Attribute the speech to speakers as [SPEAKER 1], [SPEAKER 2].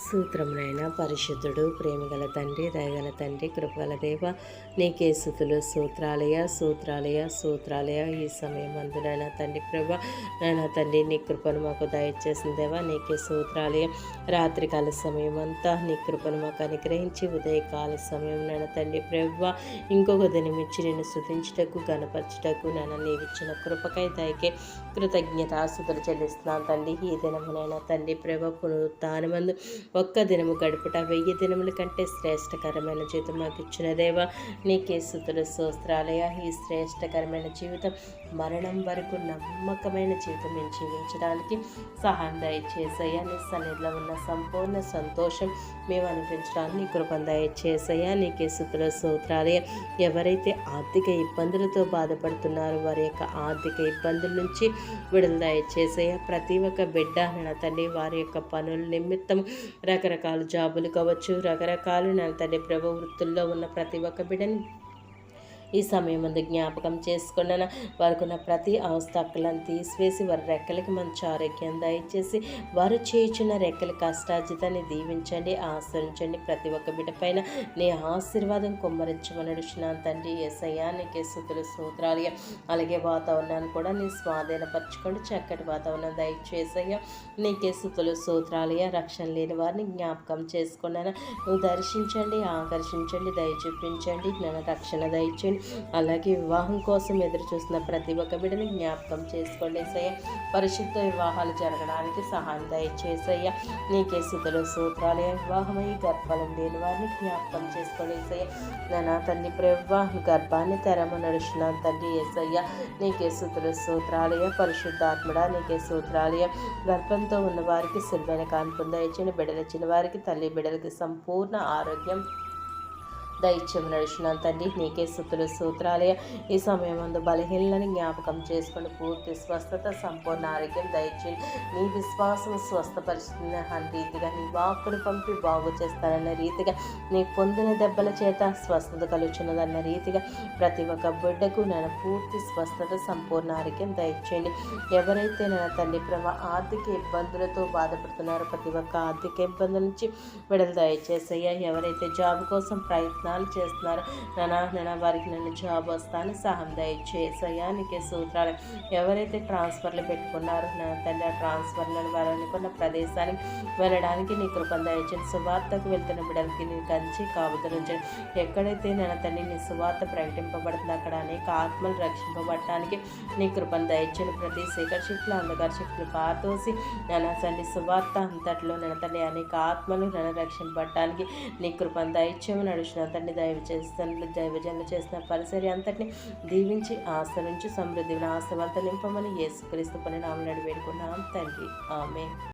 [SPEAKER 1] సూత్రమునైన పరిశుద్ధుడు ప్రేమగల తండ్రి దయగల తండ్రి కృపగల దేవ నీకే సుతులు సూత్రాలయ సూత్రాలయ సూత్రాలయ ఈ సమయం అందునైనా తండ్రి ప్రభ నాయన తండ్రి నీ కృపను మాకు దయచేసిన దేవా నీకే సూత్రాలయ రాత్రికాల సమయం అంతా నీ కృపను మాకు అనుగ్రహించి ఉదయకాల సమయం నాయన తండ్రి ప్రభ ఇంకొక దినమిచ్చి నేను స్థుతించుటకు గణపరచుటకు నాన్న నీవిచ్చిన కృపకై దయకే కృతజ్ఞతాసుతులు చెల్లిస్తున్నాను తండ్రి. ఈ దినమునైనా తండ్రి ప్రభ పునరుత్నమందు ఒక్క దినము గడుపుట వెయ్యి దినముల కంటే శ్రేష్టకరమైన జీవితం మాకు ఇచ్చిన దేవా. నీకే సుతుల సోస్త్రాలయ ఈ శ్రేష్టకరమైన జీవితం మరణం వరకు నమ్మకమైన జీవితం మేము జీవించడానికి సహాయం దయచేసయ్యా. నీ సన్నిధిలో ఉన్న సంపూర్ణ సంతోషం మేము అనిపించడానికి కృపం దయచేసయ్యా. నీకే సుతుల సూత్రాలయ ఎవరైతే ఆర్థిక ఇబ్బందులతో బాధపడుతున్నారో వారి యొక్క ఆర్థిక ఇబ్బందుల నుంచి విడుదల దయచేసయ్యా. ప్రతి ఒక్క బిడ్డ నా తల్లి వారి యొక్క పనుల నిమిత్తం రకరకాల జాబులు కావచ్చు. రకరకాలు నా తండ్రి ప్రభు వృత్తుల్లో ఉన్న ప్రతి ఒక్క బిడ్డని ఈ సమయం ముందు జ్ఞాపకం చేసుకున్న వారికి ఉన్న ప్రతి అవస్థకులను తీసివేసి వారి రెక్కలకి మంచి ఆరోగ్యం దయచేసి వారు చేయుచున్న రెక్కల కష్టాజితాన్ని దీవించండి ఆశ్రయించండి. ప్రతి ఒక్క బిడ్డ పైన నీ ఆశీర్వాదం కుమ్మరించమని నడుచున్నాను తండ్రి. ఎసయ్యా సుతులు సూత్రాలు అలాగే వాతావరణాన్ని కూడా నీ స్వాధీనపరచుకోండి. చక్కటి వాతావరణం దయచేసయ్యా నీకే సుతులు సూత్రాలయ రక్షణ లేని వారిని జ్ఞాపకం చేసుకున్నాను. నువ్వు దర్శించండి ఆకర్షించండి దయ చూపించండి. జ్ఞాన రక్షణ దయచేయండి. అలాగే వివాహం కోసం ఎదురు చూస్తున్న ప్రతి ఒక్క బిడ్డని జ్ఞాపకం చేసుకోండి ఏసయ్య. పరిశుద్ధ వివాహాలు జరగడానికి సహాయం దయచేసయ్య నీకే సుతులు సూత్రాలయ వివాహమై గర్భాలు లేని వారిని జ్ఞాపకం చేసుకోండి ఏసయ్య. నా తండ్రి ప్రవివాహ గర్భాన్ని తెరమ నడుచున్నాను తండ్రి ఏసయ్య. నీకే సుతులు సూత్రాలయ పరిశుద్ధాత్మడా నీకే సూత్రాలయ గర్భంతో ఉన్న వారికి సులువైన కాన్పు దయచిన బిడ్డలిచ్చిన వారికి తల్లి బిడ్డలకి సంపూర్ణ ఆరోగ్యం దైత్యం నడిచిన తండ్రి నీకే సుతులు సూత్రాలయ ఈ సమయం ముందు బలహీనని జ్ఞాపకం చేసుకుని పూర్తి స్వస్థత సంపూర్ణ ఆరోగ్యం దయచేయండి నీ విశ్వాసం స్వస్థపరుస్తున్న రీతిగా నీ వాక్కును పంపి బాగు చేస్తారన్న రీతిగా నీ పొందిన దెబ్బల చేత స్వస్థత కలుగుతున్నదన్న రీతిగా ప్రతి ఒక్క బిడ్డకు నేను పూర్తి స్వస్థత సంపూర్ణ ఆరోగ్యం దయచేయండి. ఎవరైతే నా తండ్రి ప్రభ ఆర్థిక ఇబ్బందులతో బాధపడుతున్నారో ప్రతి ఒక్క ఆర్థిక ఇబ్బందుల నుంచి విడుదల దయచేసయ్యా ఎవరైతే జాబ్ కోసం ప్రయత్నం ప్రయత్నాలు చేస్తున్నారు. నానా నాన్న వారికి నన్ను జాబ్ వస్తాను సహాయం దయచేసయ్యా నీకే సూత్రాలు. ఎవరైతే ట్రాన్స్ఫర్లు పెట్టుకున్నారో నా తల్లి ఆ ట్రాన్స్ఫర్లను వారు అనుకున్న ప్రదేశానికి వెళ్ళడానికి నీ కృపను దయచేసి సువార్తకు వెళ్తున్న బిడ్డలకి నీ కంచి కాపుదరించండి ఎక్కడైతే నేను తల్లి నీ సువార్త ప్రకటింపబడుతుంది అక్కడ అనేక ఆత్మలు రక్షింపబడటానికి నీ కృపను దయచేని ప్రతి శేఖర్ షిఫ్ట్లు అంధకార షిఫ్ట్లు పాతోసి నన్న తల్లి సువార్త అంతట్లో నన్న తల్లి అనేక ఆత్మలు నన్ను రక్షింపబడటానికి నీ కృపను దయచేమని నడుచిన తండ్రి దయచేసి తండ్రి దైవజనులు చేసిన పరిసరి అంతటిని దీవించి ఆశ నుంచి సమృద్ధి ఆశవంత నింపమని యేసుక్రీస్తు పని నామని వేడుకున్నాం తండ్రి ఆమె